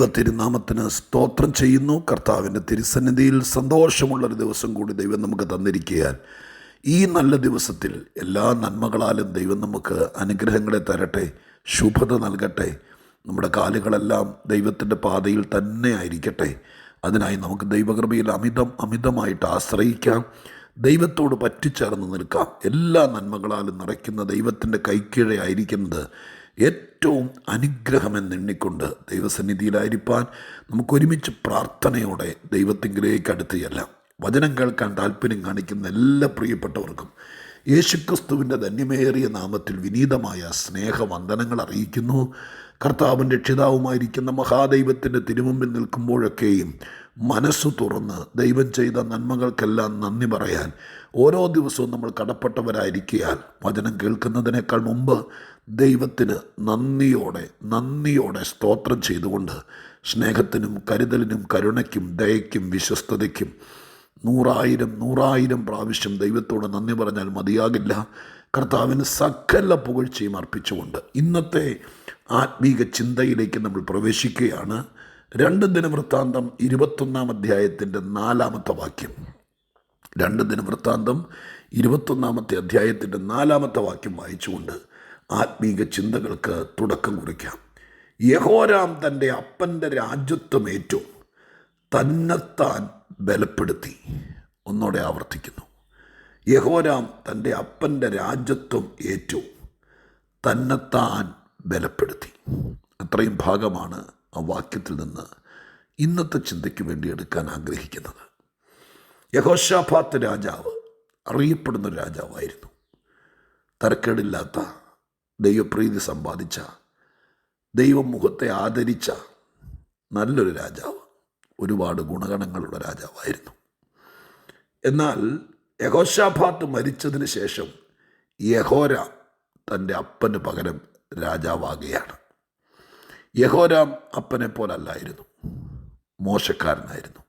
ദൈവ തിരുനാമത്തിന് സ്തോത്രം ചെയ്യുന്നു. കർത്താവിന്റെ തിരുസന്നിധിയിൽ സന്തോഷമുള്ളൊരു ദിവസം കൂടി ദൈവം നമുക്ക് തന്നിരിക്കുകയാൽ ഈ നല്ല ദിവസത്തിൽ എല്ലാ നന്മകളാലും ദൈവം നമുക്ക് അനുഗ്രഹങ്ങളെ തരട്ടെ ശുഭത നൽകട്ടെ. നമ്മുടെ കാലുകളെല്ലാം ദൈവത്തിന്റെ പാതയിൽ തന്നെ ആയിരിക്കട്ടെ. അതിനായി നമുക്ക് ദൈവകൃപയിൽ അമിതം അമിതമായിട്ട് ആശ്രയിക്കാം. ദൈവത്തോട് പറ്റിച്ചേർന്ന് നിൽക്കാം. എല്ലാ നന്മകളാലും നിറയ്ക്കുന്ന ദൈവത്തിന്റെ കൈക്കീഴെ ആയിരിക്കുന്നത് ഏറ്റവും അനുഗ്രഹമെന്നെണ്ണിക്കൊണ്ട് ദൈവസന്നിധിയിലായിരിക്കാൻ നമുക്കൊരുമിച്ച് പ്രാർത്ഥനയോടെ ദൈവത്തിങ്കിലേക്ക് അടുത്ത് ചെല്ലാം വചനം കേൾക്കാൻ താല്പര്യം കാണിക്കുന്ന എല്ലാ പ്രിയപ്പെട്ടവർക്കും യേശുക്രിസ്തുവിന്റെ ധന്യമേറിയ നാമത്തിൽ വിനീതമായ സ്നേഹവന്ദനങ്ങൾ അറിയിക്കുന്നു. കർത്താവും രക്ഷിതാവുമായിരിക്കുന്ന മഹാദൈവത്തിന്റെ തിരുമുമ്പിൽ നിൽക്കുമ്പോഴൊക്കെയും മനസ്സ് തുറന്ന് ദൈവം ചെയ്ത നന്മകൾക്കെല്ലാം നന്ദി പറയാൻ ഓരോ ദിവസവും നമ്മൾ കടപ്പെട്ടവരായിരിക്കാൻ വചനം കേൾക്കുന്നതിനേക്കാൾ മുമ്പ് ദൈവത്തിന് നന്ദിയോടെ നന്ദിയോടെ സ്തോത്രം ചെയ്തുകൊണ്ട് സ്നേഹത്തിനും കരുതലിനും കരുണയ്ക്കും ദയയ്ക്കും വിശ്വസ്തതയ്ക്കും നൂറായിരം നൂറായിരം പ്രാവശ്യം ദൈവത്തോട് നന്ദി പറഞ്ഞാൽ മതിയാകില്ല. കർത്താവിന് സകല പുകഴ്ചയും അർപ്പിച്ചുകൊണ്ട് ഇന്നത്തെ ആത്മീക ചിന്തയിലേക്ക് നമ്മൾ പ്രവേശിക്കുകയാണ്. രണ്ട് ദിനവൃത്താന്തം ഇരുപത്തൊന്നാം അധ്യായത്തിന്റെ നാലാമത്തെ വാക്യം. രണ്ട് ദിനവൃത്താന്തം ഇരുപത്തൊന്നാമത്തെ അധ്യായത്തിന്റെ നാലാമത്തെ വാക്യം വായിച്ചുകൊണ്ട് ആത്മീക ചിന്തകൾക്ക് തുടക്കം കുറിക്കാം. യഹോരാം തന്റെ അപ്പന്റെ രാജ്യത്വമേറ്റു തന്നെത്താൻ ബലപ്പെടുത്തി. ഒന്നോടെ ആവർത്തിക്കുന്നു. യഹോരാം തന്റെ അപ്പന്റെ രാജ്യത്വം ഏറ്റു തന്നെത്താൻ ബലപ്പെടുത്തി. അത്രയും ഭാഗമാണ് ആ വാക്യത്തിൽ നിന്ന് ഇന്നത്തെ ചിന്തയ്ക്ക് വേണ്ടി എടുക്കാൻ ആഗ്രഹിക്കുന്നത്. യഹോഷാഫാത്ത് രാജാവ് അറിയപ്പെടുന്ന രാജാവായിരുന്നു. തരക്കേടില്ലാത്ത ദൈവപ്രീതി സമ്പാദിച്ച ദൈവമുഖത്തെ ആദരിച്ച നല്ലൊരു രാജാവ് ഒരുപാട് ഗുണഗണങ്ങളുള്ള രാജാവായിരുന്നു. എന്നാൽ യഹോഷാഫാത്ത് മരിച്ചതിന് ശേഷം യഹോര തന്റെ അപ്പന് പകരം രാജാവാകുകയാണ്. യഹോരാം അപ്പനെ പോലല്ലായിരുന്നു മോശക്കാരനായിരുന്നു.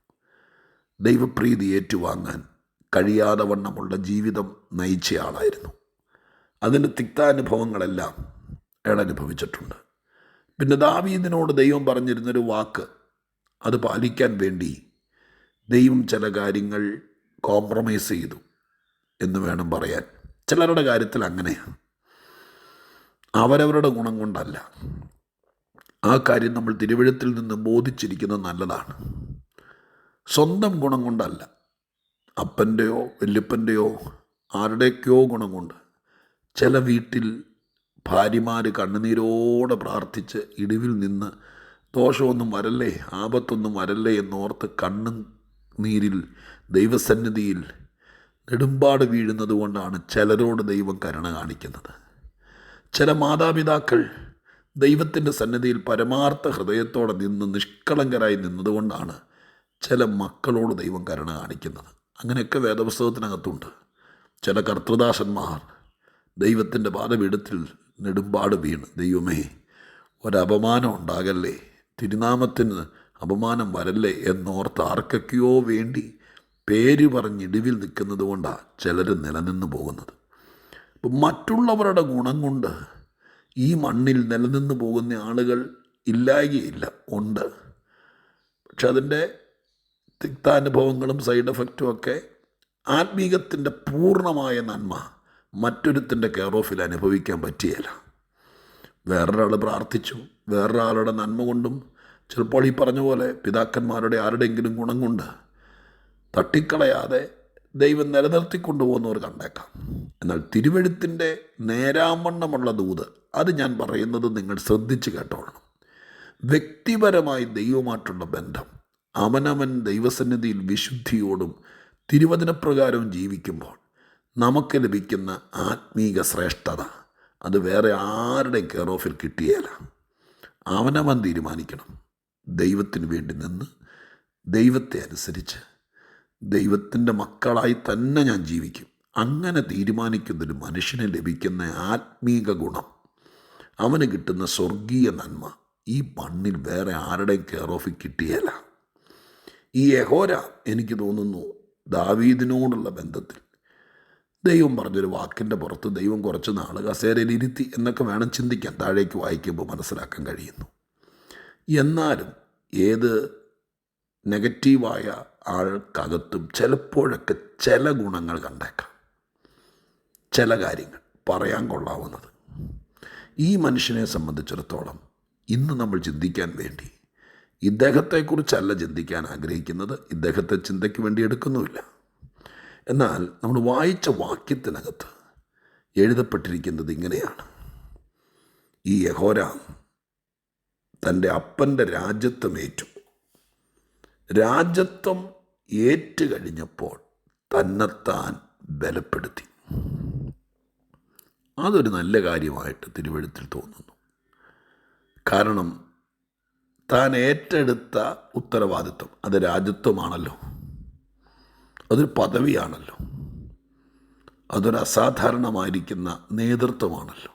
ദൈവപ്രീതി ഏറ്റുവാങ്ങാൻ കഴിയാതെ വണ്ണമുള്ള ജീവിതം നയിച്ചയാളായിരുന്നു. അതിന്റെ തിക്താനുഭവങ്ങളെല്ലാം അയാൾ അനുഭവിച്ചിട്ടുണ്ട് പിന്നെ ദാവീദിനോട് ദൈവം പറഞ്ഞിരുന്നൊരു വാക്ക് അത് പാലിക്കാൻ വേണ്ടി ദൈവം ചില കാര്യങ്ങൾ കോംപ്രമൈസ് ചെയ്തു എന്ന് വേണം പറയാൻ. ചിലരുടെ കാര്യത്തിൽ അങ്ങനെയാണ്. അവരവരുടെ ഗുണം കൊണ്ടല്ല. ആ കാര്യം നമ്മൾ തിരുവഴുത്തിൽ നിന്ന് ബോധിച്ചിരിക്കുന്നത് നല്ലതാണ്. സ്വന്തം ഗുണം കൊണ്ടല്ല. അപ്പന്റെയോ വല്യപ്പന്റെയോ ആരുടെയൊക്കെയോ ഗുണം കൊണ്ട് ചില വീട്ടിൽ ഭാര്യമാർ കണ്ണുനീരോടെ പ്രാർത്ഥിച്ച് ഇടിവിൽ നിന്ന് ദോഷമൊന്നും വരല്ലേ ആപത്തൊന്നും വരല്ലേ എന്നോർത്ത് കണ്ണു നീരിൽ ദൈവസന്നിധിയിൽ നെടുമ്പാട് വീഴുന്നത് കൊണ്ടാണ് ചിലരോട് ദൈവം കരുണ കാണിക്കുന്നത്. ചില മാതാപിതാക്കൾ ദൈവത്തിന്റെ സന്നിധിയിൽ പരമാർത്ഥ ഹൃദയത്തോടെ നിന്ന് നിഷ്കളങ്കരായി നിന്നതുകൊണ്ടാണ് ചില മക്കളോട് ദൈവം കരുണ കാണിക്കുന്നത്. അങ്ങനെയൊക്കെ വേദപുസ്തകത്തിനകത്തുണ്ട്. ചില കർത്തൃദാസന്മാർ ദൈവത്തിന്റെ പാദപീഠത്തിൽ നെടുമ്പാട് വീണ് ദൈവമേ ഒരപമാനം ഉണ്ടാകല്ലേ? തിരുനാമത്തിന് അപമാനം വരല്ലേ? എന്നോർത്ത് ആർക്കൊക്കെയോ വേണ്ടി പേര് പറഞ്ഞിടിവിൽ നിൽക്കുന്നത് കൊണ്ടാണ് ചിലർ നിലനിന്ന് പോകുന്നത്. അപ്പം മറ്റുള്ളവരുടെ ഗുണം കൊണ്ട് ഈ മണ്ണിൽ നിലനിന്ന് പോകുന്ന ആളുകൾ ഇല്ലായകയില്ല ഉണ്ട്. പക്ഷെ അതിന്റെ തിക്താനുഭവങ്ങളും സൈഡ് എഫക്റ്റും ഒക്കെ ആത്മീകത്തിന്റെ പൂർണമായ നന്മ മറ്റൊരുത്തിന്റെ കെയർ ഓഫിൽ അനുഭവിക്കാൻ പറ്റിയല്ല വേറൊരാൾ പ്രാർത്ഥിച്ചു വേറൊരാളുടെ നന്മ കൊണ്ടും ചിലപ്പോൾ ഈ പറഞ്ഞ പോലെ പിതാക്കന്മാരുടെ ആരുടെയെങ്കിലും ഗുണം കൊണ്ട് തട്ടിക്കളയാതെ ദൈവം നിലനിർത്തിക്കൊണ്ടുപോകുന്നവർ കണ്ടേക്കാം. എന്നാൽ തിരുവഴുത്തിന്റെ നേരാമണ്ണമുള്ള ദൂത് അത് ഞാൻ പറയുന്നത് നിങ്ങൾ ശ്രദ്ധിച്ച് കേട്ടോളണം വ്യക്തിപരമായി ദൈവമായിട്ടുള്ള ബന്ധം അവനവൻ ദൈവസന്നിധിയിൽ വിശുദ്ധിയോടും തിരുവചനപ്രകാരവും ജീവിക്കുമ്പോൾ നമുക്ക് ലഭിക്കുന്ന ആത്മീക ശ്രേഷ്ഠത അത് വേറെ ആരുടെയും കെയർ ഓഫിൽ കിട്ടിയേല. അവനവൻ തീരുമാനിക്കണം. ദൈവത്തിന് വേണ്ടി നിന്ന് ദൈവത്തെ അനുസരിച്ച് ദൈവത്തിന്റെ മക്കളായി തന്നെ ഞാൻ ജീവിക്കും. അങ്ങനെ തീരുമാനിക്കുന്നൊരു മനുഷ്യന് ലഭിക്കുന്ന ആത്മീക ഗുണം. അവന് കിട്ടുന്ന സ്വർഗീയ നന്മ ഈ മണ്ണിൽ വേറെ ആരുടെയും കെയർ ഓഫിൽ കിട്ടിയല്ല ഈ യഹോര എനിക്ക് തോന്നുന്നു ദാവീദിനോടുള്ള ബന്ധത്തിൽ. ദൈവം പറഞ്ഞൊരു വാക്കിന്റെ പുറത്ത് ദൈവം കുറച്ച് നാൾ കസേരയിൽ ഇരുത്തി എന്നൊക്കെ വേണം ചിന്തിക്കാൻ താഴേക്ക് വായിക്കുമ്പോൾ മനസ്സിലാക്കാൻ കഴിയുന്നു. എന്നാലും ഏത് നെഗറ്റീവായ ആൾക്കകത്തും ചിലപ്പോഴൊക്കെ ചില ഗുണങ്ങൾ കണ്ടേക്കാം. ചില കാര്യങ്ങൾ പറയാൻ കൊള്ളാവുന്നത്. ഈ മനുഷ്യനെ സംബന്ധിച്ചിടത്തോളം ഇന്ന് നമ്മൾ ചിന്തിക്കാൻ വേണ്ടി ഇദ്ദേഹത്തെക്കുറിച്ചല്ല ചിന്തിക്കാൻ ആഗ്രഹിക്കുന്നത് ഇദ്ദേഹത്തെ ചിന്തയ്ക്ക് വേണ്ടി എടുക്കുന്നുമില്ല. എന്നാൽ നമ്മൾ വായിച്ച വാക്യത്തിനകത്ത് എഴുതപ്പെട്ടിരിക്കുന്നത് ഇങ്ങനെയാണ്. ഈ യഹോരാം തന്റെ അപ്പന്റെ രാജ്യത്വം ഏറ്റു. രാജ്യത്വം ഏറ്റുകഴിഞ്ഞപ്പോൾ തന്നെത്താൻ ബലപ്പെടുത്തി. അതൊരു നല്ല കാര്യമായിട്ട് തിരുവഴുത്തിൽ തോന്നുന്നു. കാരണം താൻ ഏറ്റെടുത്ത ഉത്തരവാദിത്വം അത് രാജ്യത്വമാണല്ലോ. അതൊരു പദവിയാണല്ലോ. അതൊരു അസാധാരണമായിരിക്കുന്ന നേതൃത്വമാണല്ലോ.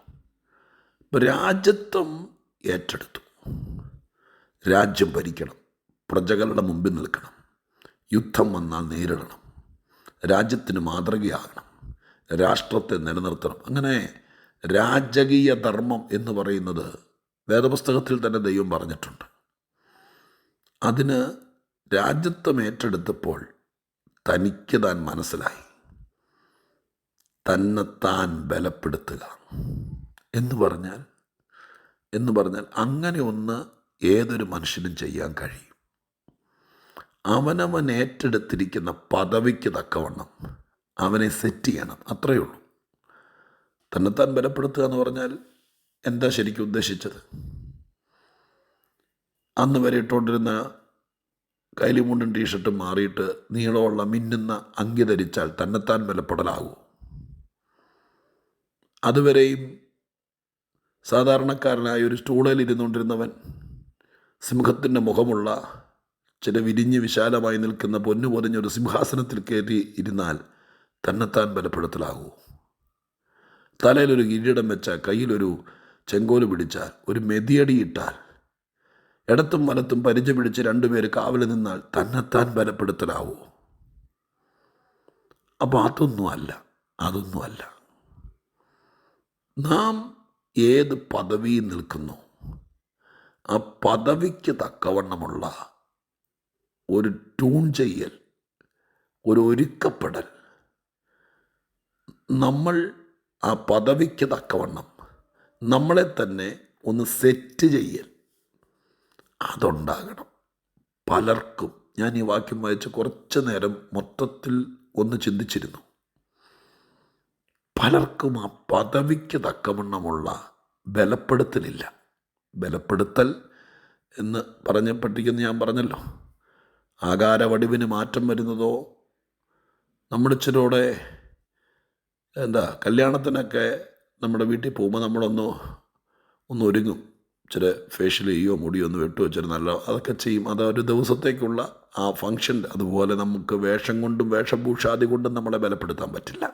ഇപ്പം രാജ്യത്വം ഏറ്റെടുത്തു. രാജ്യം ഭരിക്കണം. പ്രജകളുടെ മുമ്പിൽ നിൽക്കണം. യുദ്ധം വന്നാൽ നേരിടണം. രാജ്യത്തിന് മാതൃകയാകണം. രാഷ്ട്രത്തെ നിലനിർത്തണം. അങ്ങനെ രാജകീയ ധർമ്മം എന്ന് പറയുന്നത് വേദപുസ്തകത്തിൽ തന്നെ ദൈവം പറഞ്ഞിട്ടുണ്ട്. അതിന് രാജ്യത്വം ഏറ്റെടുത്തപ്പോൾ തനിക്ക് താൻ മനസ്സിലായി. തന്നെത്താൻ താൻ ബലപ്പെടുത്തുക എന്ന് പറഞ്ഞാൽ എന്ന് പറഞ്ഞാൽ അങ്ങനെ ഒന്ന് ഏതൊരു മനുഷ്യനും ചെയ്യാൻ കഴിയും. അവനവൻ ഏറ്റെടുത്തിരിക്കുന്ന പദവിക്ക് തക്കവണ്ണം അവനെ സെറ്റ് ചെയ്യണം. അത്രയേ ഉള്ളൂ. തന്നെത്താൻ ബലപ്പെടുത്തുക എന്ന് പറഞ്ഞാൽ എന്താ ശരിക്കും ഉദ്ദേശിച്ചത്? അന്ന് വരെ ഇട്ടുകൊണ്ടിരുന്ന കൈലിമുണ്ടും ടീഷർട്ടും മാറിയിട്ട് നീളമുള്ള മിന്നുന്ന അങ്കി ധരിച്ചാൽ തന്നെത്താൻ ബലപ്പെടലാകൂ. അതുവരെയും സാധാരണക്കാരനായ ഒരു സ്റ്റൂളിൽ ഇരുന്നുകൊണ്ടിരുന്നവൻ സിംഹത്തിന്റെ മുഖമുള്ള ചില വിരിഞ്ഞ് വിശാലമായി നിൽക്കുന്ന പൊന്നു പൊതിഞ്ഞൊരു സിംഹാസനത്തിൽ കയറി ഇരുന്നാൽ തന്നെത്താൻ ബലപ്പെടുത്തലാകൂ. തലയിലൊരു കിരീടം വെച്ചാൽ കയ്യിലൊരു ചെങ്കോൽ പിടിച്ചാൽ ഒരു മെതിയടിയിട്ടാൽ ഇടത്തും വലത്തും പരിചയ പിടിച്ച് രണ്ടുപേര് കാവൽ നിന്നാൽ തന്നെത്താൻ ബലപ്പെടുത്തലാവൂ അപ്പോൾ അതൊന്നുമല്ല അതൊന്നുമല്ല നാം ഏത് പദവി നിൽക്കുന്നു ആ പദവിക്ക് തക്കവണ്ണമുള്ള ഒരു ട്യൂൺ ചെയ്യൽ ഒരു ഒരുക്കപ്പെടൽ നമ്മൾ ആ പദവിക്ക് തക്കവണ്ണം നമ്മളെ തന്നെ ഒന്ന് സെറ്റ് ചെയ്യൽ. അതുണ്ടാകണം. പലർക്കും ഞാൻ ഈ വാക്യം വായിച്ച് കുറച്ച് നേരം മൊത്തത്തിൽ ഒന്ന് ചിന്തിച്ചിരുന്നു. പലർക്കും ആ പദവിക്ക് തക്കവണ്ണമുള്ള ബലപ്പെടുത്തലില്ല. ബലപ്പെടുത്തൽ എന്ന് പറഞ്ഞ പട്ടിക്കെന്ന് ഞാൻ പറഞ്ഞല്ലോ. ആകാരവടിവിന് മാറ്റം വരുന്നതോ നമ്മളിച്ചിരൂടെ എന്താ കല്യാണത്തിനൊക്കെ നമ്മുടെ വീട്ടിൽ പോകുമ്പോൾ നമ്മളൊന്ന് ഒന്ന് ഒരുങ്ങും. ഇച്ചിരി ഫേഷ്യൽ ചെയ്യുമോ മുടിയോ ഒന്ന് വെട്ടുവോ ഇച്ചിരി നല്ല അതൊക്കെ ചെയ്യും. അത് ഒരു ദിവസത്തേക്കുള്ള ആ ഫങ്ഷൻ അതുപോലെ നമുക്ക് വേഷം കൊണ്ടും വേഷഭൂഷാദി കൊണ്ടും നമ്മളെ ബലപ്പെടുത്താൻ പറ്റില്ല.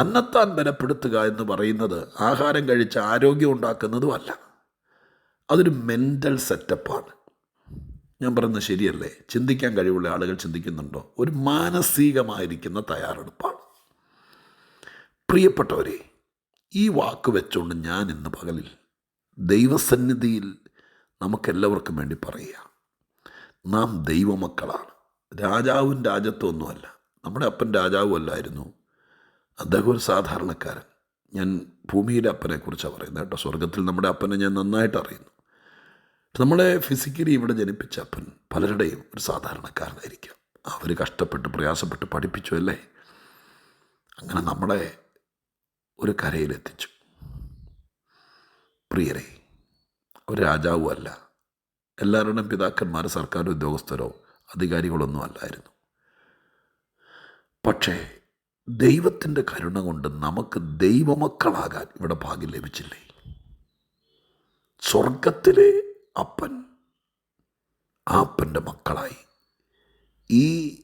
തന്നെത്താൻ ബലപ്പെടുത്തുക എന്ന് പറയുന്നത് ആഹാരം കഴിച്ച് ആരോഗ്യം ഉണ്ടാക്കുന്നതും അല്ല. അതൊരു മെന്റൽ സെറ്റപ്പാണ് ഞാൻ പറയുന്നത് ശരിയല്ലേ? ചിന്തിക്കാൻ കഴിവുള്ള ആളുകൾ ചിന്തിക്കുന്നുണ്ടോ? ഒരു മാനസികമായിരിക്കുന്ന തയ്യാറെടുപ്പാണ്. പ്രിയപ്പെട്ടവരെ ഈ വാക്ക് വെച്ചുകൊണ്ട് ഞാൻ ഇന്ന് പകലിൽ ദൈവസന്നിധിയിൽ നമുക്കെല്ലാവർക്കും വേണ്ടി പറയുക. നാം ദൈവമക്കളാണ്. രാജാവും രാജ്യത്വമൊന്നുമല്ല നമ്മുടെ അപ്പൻ രാജാവും അല്ലായിരുന്നു. അദ്ദേഹം ഒരു സാധാരണക്കാരൻ. ഞാൻ ഭൂമിയിലെ അപ്പനെക്കുറിച്ചാണ് പറയുന്നത് കേട്ടോ. സ്വർഗത്തിൽ നമ്മുടെ അപ്പനെ ഞാൻ നന്നായിട്ട് അറിയുന്നു. നമ്മളെ ഫിസിക്കലി ഇവിടെ ജനിപ്പിച്ച അപ്പൻ പലരുടെയും ഒരു സാധാരണക്കാരനായിരിക്കാം. അവർ കഷ്ടപ്പെട്ട് പ്രയാസപ്പെട്ട് പഠിപ്പിച്ചു അല്ലേ? അങ്ങനെ നമ്മളെ ഒരു കരയിലെത്തിച്ചു. പ്രിയരെ ഒരു രാജാവും അല്ല. എല്ലാവരുടെയും പിതാക്കന്മാർ സർക്കാർ ഉദ്യോഗസ്ഥരോ അധികാരികളൊന്നും അല്ലായിരുന്നു. പക്ഷേ ദൈവത്തിന്റെ കരുണ കൊണ്ട് നമുക്ക് ദൈവമക്കളാകാൻ ഇവിടെ ഭാഗ്യം ലഭിച്ചില്ലേ? സ്വർഗത്തിലെ അപ്പൻ ആ അപ്പന്റെ മക്കളായി. ഈ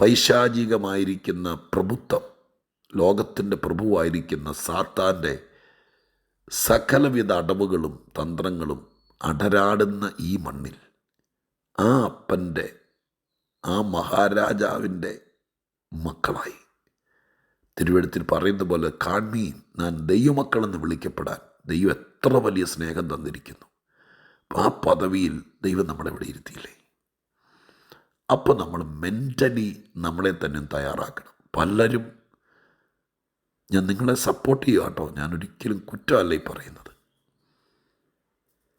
പൈശാചികമായിരിക്കുന്ന പ്രഭുത്വം ലോകത്തിന്റെ പ്രഭുവായിരിക്കുന്ന സാത്താന്റെ സകലവിധ അടവുകളും തന്ത്രങ്ങളും അടരാടുന്ന ഈ മണ്ണിൽ ആ അപ്പന്റെ ആ മഹാരാജാവിന്റെ മക്കളായി. തിരുവഴുത്തിൽ പറയുന്ന പോലെ കാൺമീൻ ഞാൻ ദൈവമക്കളെന്ന് വിളിക്കപ്പെടാൻ ദൈവം എത്ര വലിയ സ്നേഹം തന്നിരിക്കുന്നു. ആ പദവിയിൽ ദൈവം നമ്മളെ ഇവിടെ ഇരുത്തിയില്ലേ? അപ്പോൾ നമ്മൾ മെന്റലി നമ്മളെ തന്നെ തയ്യാറാക്കണം. പലരും ഞാൻ നിങ്ങളെ സപ്പോർട്ട് ചെയ്യുക കേട്ടോ. ഞാൻ ഒരിക്കലും കുറ്റമല്ല ഈ പറയുന്നത്.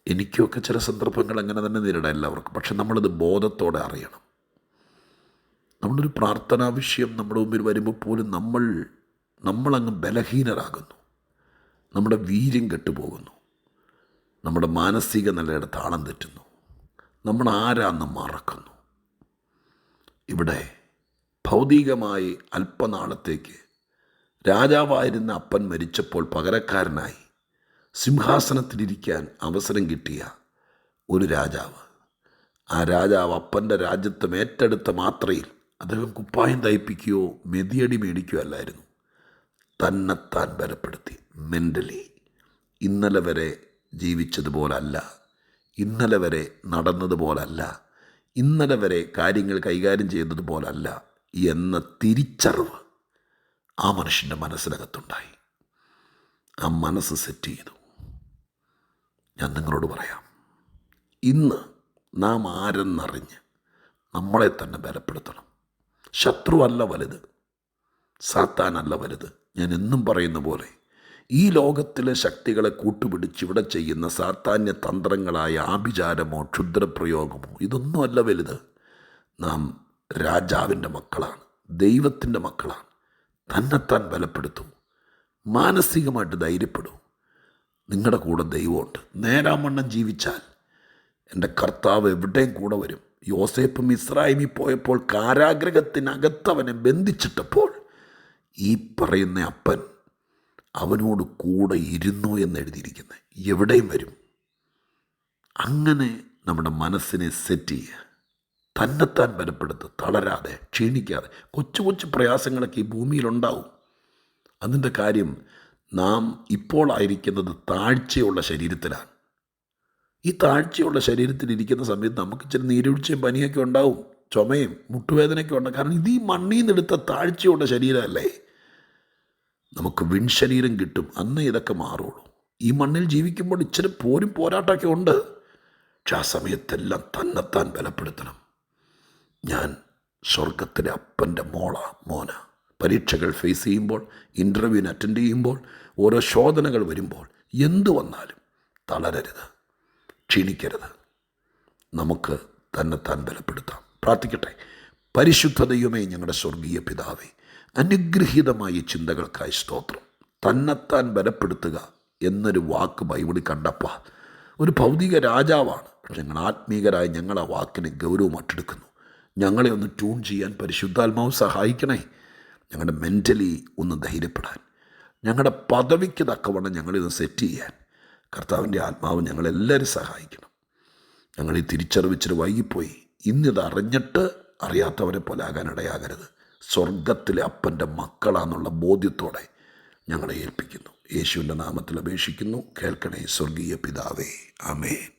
എനിക്കൊക്കെ ചില സന്ദർഭങ്ങൾ അങ്ങനെ തന്നെ നേരിടാം എല്ലാവർക്കും. പക്ഷെ നമ്മളിത് ബോധത്തോടെ അറിയണം. നമ്മളൊരു പ്രാർത്ഥനാ വിഷയം നമ്മുടെ മുമ്പിൽ വരുമ്പോൾ പോലും നമ്മൾ നമ്മളങ്ങ് ബലഹീനരാകുന്നു. നമ്മുടെ വീര്യം കെട്ടുപോകുന്നു. നമ്മുടെ മാനസിക നിലയുടെ താളം തെറ്റുന്നു. നമ്മൾ ആരാന്ന് മറക്കുന്നു. ഇവിടെ ഭൗതികമായി അല്പനാളത്തേക്ക് രാജാവായിരുന്ന അപ്പൻ മരിച്ചപ്പോൾ പകരക്കാരനായി സിംഹാസനത്തിലിരിക്കാൻ അവസരം കിട്ടിയ ഒരു രാജാവ്. ആ രാജാവ് അപ്പന്റെ രാജ്യത്വം ഏറ്റെടുത്ത മാത്രയിൽ അദ്ദേഹം കുപ്പായം തയ്പ്പിക്കുകയോ മെതിയടി മേടിക്കുകയോ അല്ലായിരുന്നു. തന്നെത്താൻ ബലപ്പെടുത്തി. മെന്റലി ഇന്നലെ വരെ ജീവിച്ചതുപോലല്ല. ഇന്നലെ വരെ നടന്നതുപോലല്ല. ഇന്നലെ വരെ കാര്യങ്ങൾ കൈകാര്യം ചെയ്തതുപോലല്ല എന്ന തിരിച്ചറിവ് ആ മനുഷ്യന്റെ മനസ്സിനകത്തുണ്ടായി. ആ മനസ്സ് സെറ്റ് ചെയ്തു. ഞാൻ നിങ്ങളോട് പറയാം. ഇന്ന് നാം ആരെന്നറിഞ്ഞ് നമ്മളെ തന്നെ ബലപ്പെടുത്തണം. ശത്രുവല്ല വലുത്. സാത്താനല്ല വലുത്. ഞാൻ എന്നും പറയുന്ന പോലെ ഈ ലോകത്തിലെ ശക്തികളെ കൂട്ടുപിടിച്ച് ഇവിടെ ചെയ്യുന്ന സാത്താന്യ തന്ത്രങ്ങളായ ആഭിചാരമോ ക്ഷുദ്രപ്രയോഗമോ ഇതൊന്നുമല്ല വലുത്. നാം രാജാവിന്റെ മക്കളാണ്. ദൈവത്തിന്റെ മക്കളാണ്. തന്നെത്താൻ ബലപ്പെടുത്തും. മാനസികമായിട്ട് ധൈര്യപ്പെടും. നിങ്ങളുടെ കൂടെ ദൈവമുണ്ട്. നേരാമണ്ണം ജീവിച്ചാൽ എന്റെ കർത്താവ് എവിടെയും കൂടെ വരും. യോസേപ്പും ഇസ്രായിമി പോയപ്പോൾ കാരാഗ്രഹത്തിനകത്തവനെ ബന്ധിച്ചിട്ടപ്പോൾ ഈ പറയുന്ന അപ്പൻ അവനോട് കൂടെ ഇരുന്നു എന്ന് എഴുതിയിരിക്കുന്നത് എവിടെയും വരും. അങ്ങനെ നമ്മുടെ മനസ്സിനെ സെറ്റ് ചെയ്യുക തന്നെത്താൻ ബലപ്പെടുത്ത് തളരാതെ ക്ഷീണിക്കാതെ കൊച്ചു കൊച്ചു പ്രയാസങ്ങളൊക്കെ ഈ ഭൂമിയിലുണ്ടാവും. അതിന്റെ കാര്യം നാം ഇപ്പോൾ ആയിരിക്കുന്നത് താഴ്ചയുള്ള ശരീരത്തിലാണ്. ഈ താഴ്ചയുള്ള ശരീരത്തിൽ ഇരിക്കുന്ന സമയത്ത് നമുക്ക് ചില നീരൊഴിച്ചയും പനിയൊക്കെ ഉണ്ടാവും ചുമയും മുട്ടുവേദനയൊക്കെ ഉണ്ടാവും കാരണം ഇത് ഈ മണ്ണിൽ നിന്നെടുത്ത താഴ്ചയുള്ള ശരീരമല്ലേ? നമുക്ക് വിൺശരീരം കിട്ടും അന്ന് ഇതൊക്കെ മാറുള്ളൂ. ഈ മണ്ണിൽ ജീവിക്കുമ്പോൾ ഇച്ചിരി പോരും പോരാട്ടമൊക്കെ ഉണ്ട്. പക്ഷെ ആ സമയത്തെല്ലാം തന്നെത്താൻ ബലപ്പെടുത്തണം. ഞാൻ സ്വർഗത്തിലെ അപ്പന്റെ മോള മോന. പരീക്ഷകൾ ഫേസ് ചെയ്യുമ്പോൾ ഇന്റർവ്യൂവിന് അറ്റൻഡ് ചെയ്യുമ്പോൾ ഓരോ ശോധനകൾ വരുമ്പോൾ എന്തു വന്നാലും തളരരുത് ക്ഷീണിക്കരുത്. നമുക്ക് തന്നെത്താൻ ബലപ്പെടുത്താം. പ്രാർത്ഥിക്കട്ടെ. പരിശുദ്ധതയുമേ ഞങ്ങളുടെ സ്വർഗീയ പിതാവേ അനുഗ്രഹീതമായ ചിന്തകൾക്കായി സ്തോത്രം. തന്നെത്താൻ ബലപ്പെടുത്തുക എന്നൊരു വാക്ക് ബൈബിളിൽ കണ്ടപ്പ ഒരു ഭൗതിക രാജാവാണ്. പക്ഷെ ഞങ്ങൾ ആത്മീകരായി ഞങ്ങൾ ആ വാക്കിനെ ഗൗരവമായിട്ടെടുക്കുന്നു ഞങ്ങളെ ഒന്ന് ട്യൂൺ ചെയ്യാൻ പരിശുദ്ധാത്മാവ് സഹായിക്കണേ. ഞങ്ങളുടെ മെന്റലി ഒന്ന് ധൈര്യപ്പെടാൻ. ഞങ്ങളുടെ പദവിക്ക് തക്കവണ്ണം ഞങ്ങളിത് സെറ്റ് ചെയ്യാൻ. കർത്താവിന്റെ ആത്മാവ് ഞങ്ങളെല്ലാവരും സഹായിക്കണം. ഞങ്ങൾ ഈ തിരിച്ചറിവിച്ചിട്ട് വൈകിപ്പോയി. ഇന്നിത് അറിഞ്ഞിട്ട് അറിയാത്തവരെ പോലെ ആകാനിടയാകരുത് സ്വർഗത്തിലെ അപ്പന്റെ മക്കളാന്നുള്ള ബോധ്യത്തോടെ ഞങ്ങളെ ഏൽപ്പിക്കുന്നു. യേശുവിന്റെ നാമത്തിൽ അപേക്ഷിക്കുന്നു. കേൾക്കണേ സ്വർഗീയ പിതാവേ. ആമേൻ.